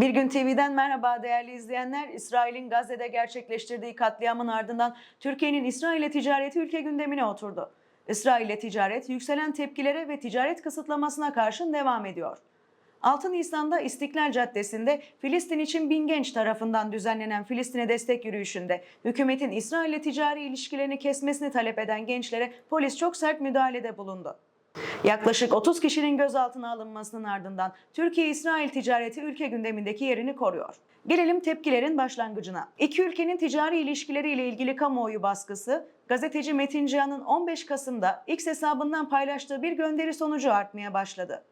Bir gün TV'den merhaba değerli izleyenler. İsrail'in Gazze'de gerçekleştirdiği katliamın ardından Türkiye'nin İsrail'le ticareti ülke gündemine oturdu. İsrail'le ticaret yükselen tepkilere ve ticaret kısıtlamasına karşın devam ediyor. 6 Nisan'da İstiklal Caddesi'nde Filistin için bin genç tarafından düzenlenen Filistin'e destek yürüyüşünde hükümetin İsrail'le ticari ilişkilerini kesmesini talep eden gençlere polis çok sert müdahalede bulundu. Yaklaşık 30 kişinin gözaltına alınmasının ardından Türkiye-İsrail ticareti ülke gündemindeki yerini koruyor. Gelelim tepkilerin başlangıcına. İki ülkenin ticari ilişkileriyle ilgili kamuoyu baskısı, gazeteci Metin Cihan'ın 15 Kasım'da X hesabından paylaştığı bir gönderi sonucu artmaya başladı.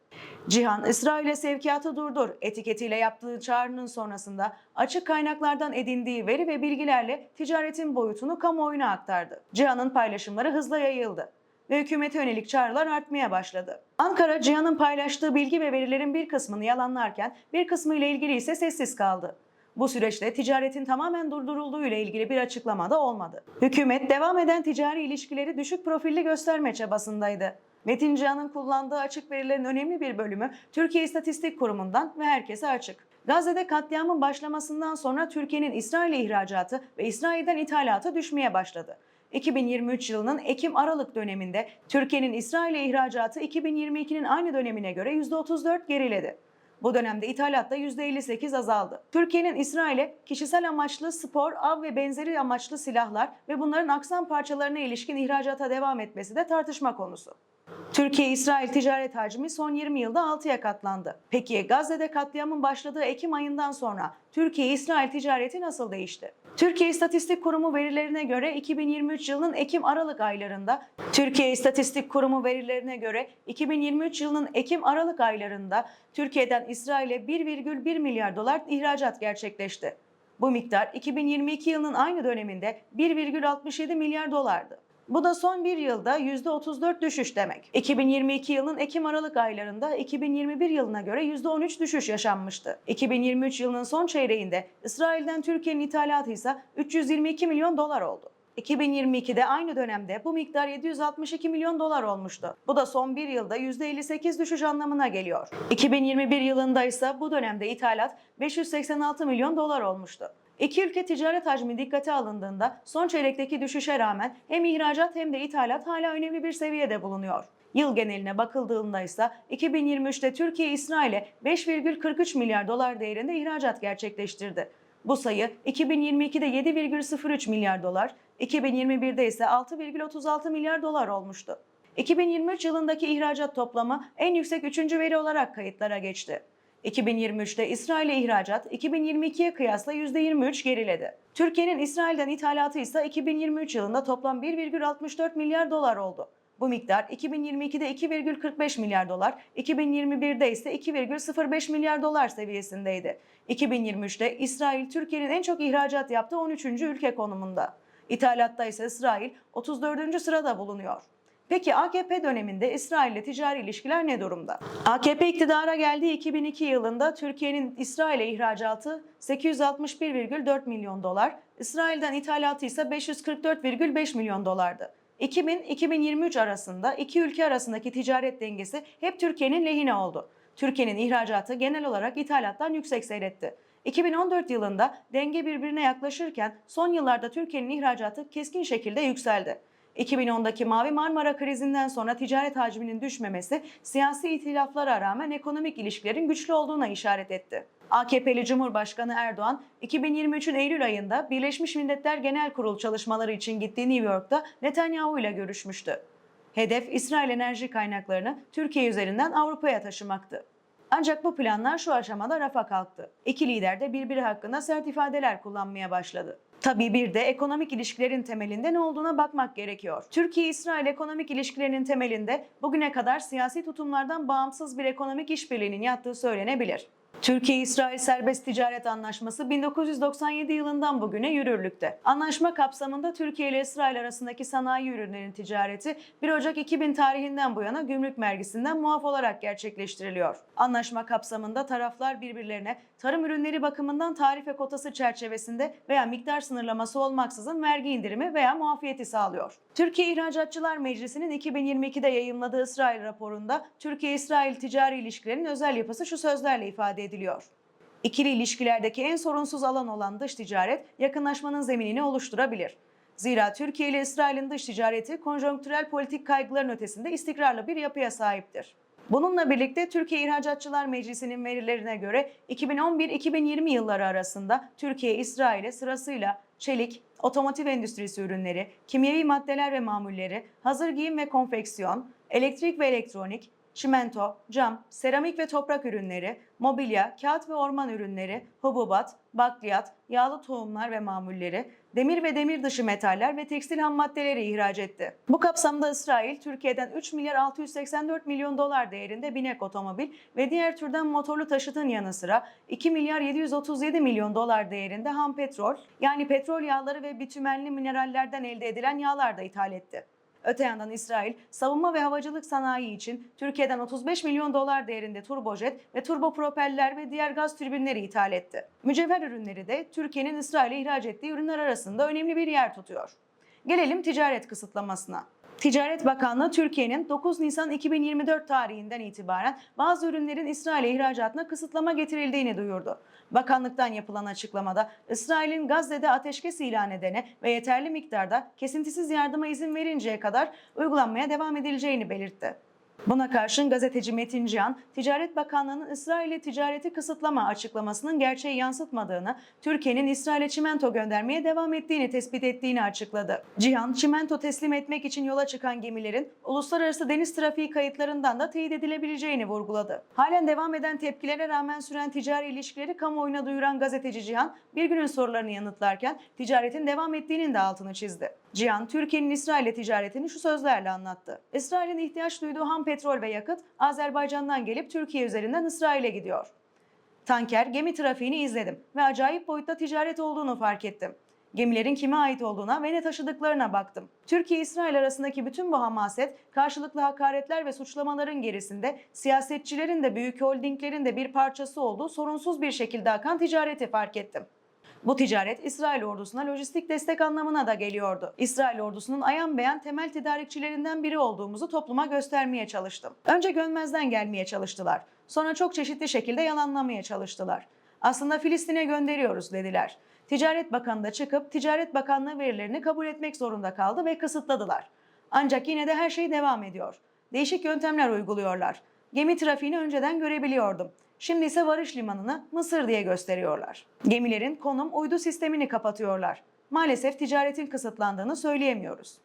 Cihan, İsrail'e sevkiyatı durdur etiketiyle yaptığı çağrının sonrasında açık kaynaklardan edindiği veri ve bilgilerle ticaretin boyutunu kamuoyuna aktardı. Cihan'ın paylaşımları hızla yayıldı ve hükümete yönelik çağrılar artmaya başladı. Ankara, Cihan'ın paylaştığı bilgi ve verilerin bir kısmını yalanlarken bir kısmı ile ilgili ise sessiz kaldı. Bu süreçte ticaretin tamamen durdurulduğu ile ilgili bir açıklama da olmadı. Hükümet devam eden ticari ilişkileri düşük profilli gösterme çabasındaydı. Metin Cihan'ın kullandığı açık verilerin önemli bir bölümü Türkiye İstatistik Kurumu'ndan ve herkese açık. Gazze'de katliamın başlamasından sonra Türkiye'nin İsrail'e ihracatı ve İsrail'den ithalatı düşmeye başladı. 2023 yılının Ekim-Aralık döneminde Türkiye'nin İsrail'e ihracatı 2022'nin aynı dönemine göre %34 geriledi. Bu dönemde ithalat da %58 azaldı. Türkiye'nin İsrail'e kişisel amaçlı spor, av ve benzeri amaçlı silahlar ve bunların aksam parçalarına ilişkin ihracata devam etmesi de tartışma konusu. Türkiye-İsrail ticaret hacmi son 20 yılda 6'ya katlandı. Peki Gazze'de katliamın başladığı Ekim ayından sonra Türkiye-İsrail ticareti nasıl değişti? Türkiye İstatistik Kurumu verilerine göre 2023 yılının Ekim-Aralık aylarında Türkiye İstatistik Kurumu verilerine göre 2023 yılının Ekim-Aralık aylarında Türkiye'den İsrail'e 1,1 milyar dolar ihracat gerçekleşti. Bu miktar 2022 yılının aynı döneminde 1,67 milyar dolardı. Bu da son bir yılda %34 düşüş demek. 2022 yılının Ekim-Aralık aylarında 2021 yılına göre %13 düşüş yaşanmıştı. 2023 yılının son çeyreğinde İsrail'den Türkiye'nin ithalatı ise 322 milyon dolar oldu. 2022'de aynı dönemde bu miktar 762 milyon dolar olmuştu. Bu da son bir yılda %58 düşüş anlamına geliyor. 2021 yılında ise bu dönemde ithalat 586 milyon dolar olmuştu. İki ülke ticaret hacmi dikkate alındığında son çeyrekteki düşüşe rağmen hem ihracat hem de ithalat hala önemli bir seviyede bulunuyor. Yıl geneline bakıldığında ise 2023'te Türkiye İsrail'e 5,43 milyar dolar değerinde ihracat gerçekleştirdi. Bu sayı 2022'de 7,03 milyar dolar, 2021'de ise 6,36 milyar dolar olmuştu. 2023 yılındaki ihracat toplamı en yüksek üçüncü veri olarak kayıtlara geçti. 2023'te İsrail'e ihracat 2022'ye kıyasla %23 geriledi. Türkiye'nin İsrail'den ithalatı ise 2023 yılında toplam 1,64 milyar dolar oldu. Bu miktar 2022'de 2,45 milyar dolar, 2021'de ise 2,05 milyar dolar seviyesindeydi. 2023'te İsrail Türkiye'nin en çok ihracat yaptığı 13. ülke konumunda. İthalatta ise İsrail 34. sırada bulunuyor. Peki AKP döneminde İsrail ile ticari ilişkiler ne durumda? AKP iktidara geldiği 2002 yılında Türkiye'nin İsrail'e ihracatı 861,4 milyon dolar, İsrail'den ithalatı ise 544,5 milyon dolardı. 2000-2023 arasında iki ülke arasındaki ticaret dengesi hep Türkiye'nin lehine oldu. Türkiye'nin ihracatı genel olarak ithalattan yüksek seyretti. 2014 yılında denge birbirine yaklaşırken son yıllarda Türkiye'nin ihracatı keskin şekilde yükseldi. 2010'daki Mavi Marmara krizinden sonra ticaret hacminin düşmemesi siyasi itilaflara rağmen ekonomik ilişkilerin güçlü olduğuna işaret etti. AKP'li Cumhurbaşkanı Erdoğan 2023'ün Eylül ayında Birleşmiş Milletler Genel Kurul çalışmaları için gittiği New York'ta Netanyahu ile görüşmüştü. Hedef İsrail enerji kaynaklarını Türkiye üzerinden Avrupa'ya taşımaktı. Ancak bu planlar şu aşamada rafa kalktı. İki lider de birbiri hakkında sert ifadeler kullanmaya başladı. Tabii bir de ekonomik ilişkilerin temelinde ne olduğuna bakmak gerekiyor. Türkiye-İsrail ekonomik ilişkilerinin temelinde bugüne kadar siyasi tutumlardan bağımsız bir ekonomik işbirliğinin yattığı söylenebilir. Türkiye-İsrail Serbest Ticaret Anlaşması 1997 yılından bugüne yürürlükte. Anlaşma kapsamında Türkiye ile İsrail arasındaki sanayi ürünlerin ticareti 1 Ocak 2000 tarihinden bu yana gümrük vergisinden muaf olarak gerçekleştiriliyor. Anlaşma kapsamında taraflar birbirlerine tarım ürünleri bakımından tarife kotası çerçevesinde veya miktar sınırlaması olmaksızın vergi indirimi veya muafiyeti sağlıyor. Türkiye İhracatçılar Meclisi'nin 2022'de yayımladığı İsrail raporunda Türkiye-İsrail ticari ilişkilerinin özel yapısı şu sözlerle ifade ediliyor. İkili ilişkilerdeki en sorunsuz alan olan dış ticaret yakınlaşmanın zeminini oluşturabilir. Zira Türkiye ile İsrail'in dış ticareti konjonktürel politik kaygıların ötesinde istikrarlı bir yapıya sahiptir. Bununla birlikte Türkiye İhracatçılar Meclisi'nin verilerine göre 2011-2020 yılları arasında Türkiye İsrail'e sırasıyla çelik, otomotiv endüstrisi ürünleri, kimyevi maddeler ve mamulleri, hazır giyim ve konfeksiyon, elektrik ve elektronik, çimento, cam, seramik ve toprak ürünleri, mobilya, kağıt ve orman ürünleri, hububat, bakliyat, yağlı tohumlar ve mamulleri, demir ve demir dışı metaller ve tekstil ham maddeleri ihraç etti. Bu kapsamda İsrail, Türkiye'den 3 milyar 684 milyon dolar değerinde binek otomobil ve diğer türden motorlu taşıtın yanı sıra 2 milyar 737 milyon dolar değerinde ham petrol, yani petrol yağları ve bitümenli minerallerden elde edilen yağlar da ithal etti. Öte yandan İsrail, savunma ve havacılık sanayi için Türkiye'den 35 milyon dolar değerinde turbojet ve turbopropeller ve diğer gaz türbinleri ithal etti. Mücevher ürünleri de Türkiye'nin İsrail'e ihraç ettiği ürünler arasında önemli bir yer tutuyor. Gelelim ticaret kısıtlamasına. Ticaret Bakanlığı Türkiye'nin 9 Nisan 2024 tarihinden itibaren bazı ürünlerin İsrail'e ihracatına kısıtlama getirildiğini duyurdu. Bakanlıktan yapılan açıklamada İsrail'in Gazze'de ateşkes ilan edene ve yeterli miktarda kesintisiz yardıma izin verinceye kadar uygulanmaya devam edileceğini belirtti. Buna karşın gazeteci Metin Cihan, Ticaret Bakanlığı'nın İsrail'e ticareti kısıtlama açıklamasının gerçeği yansıtmadığını, Türkiye'nin İsrail'e çimento göndermeye devam ettiğini tespit ettiğini açıkladı. Cihan, çimento teslim etmek için yola çıkan gemilerin uluslararası deniz trafiği kayıtlarından da teyit edilebileceğini vurguladı. Halen devam eden tepkilere rağmen süren ticari ilişkileri kamuoyuna duyuran gazeteci Cihan, bir günün sorularını yanıtlarken ticaretin devam ettiğinin de altını çizdi. Cihan, Türkiye'nin İsrail'le ticaretini şu sözlerle anlattı. İsrail'in ihtiyaç duyduğu ham petrol ve yakıt Azerbaycan'dan gelip Türkiye üzerinden İsrail'e gidiyor. Tanker, gemi trafiğini izledim ve acayip boyutta ticaret olduğunu fark ettim. Gemilerin kime ait olduğuna ve ne taşıdıklarına baktım. Türkiye-İsrail arasındaki bütün bu hamaset, karşılıklı hakaretler ve suçlamaların gerisinde siyasetçilerin de büyük holdinglerin de bir parçası olduğu sorunsuz bir şekilde akan ticareti fark ettim. Bu ticaret İsrail ordusuna lojistik destek anlamına da geliyordu. İsrail ordusunun ayan beyan temel tedarikçilerinden biri olduğumuzu topluma göstermeye çalıştım. Önce görmezden gelmeye çalıştılar. Sonra çok çeşitli şekilde yalanlamaya çalıştılar. Aslında Filistin'e gönderiyoruz dediler. Ticaret Bakanı da çıkıp Ticaret Bakanlığı verilerini kabul etmek zorunda kaldı ve kısıtladılar. Ancak yine de her şey devam ediyor. Değişik yöntemler uyguluyorlar. Gemi trafiğini önceden görebiliyordum. Şimdi ise varış limanını Mısır diye gösteriyorlar. Gemilerin konum uydu sistemini kapatıyorlar. Maalesef ticaretin kısıtlandığını söyleyemiyoruz.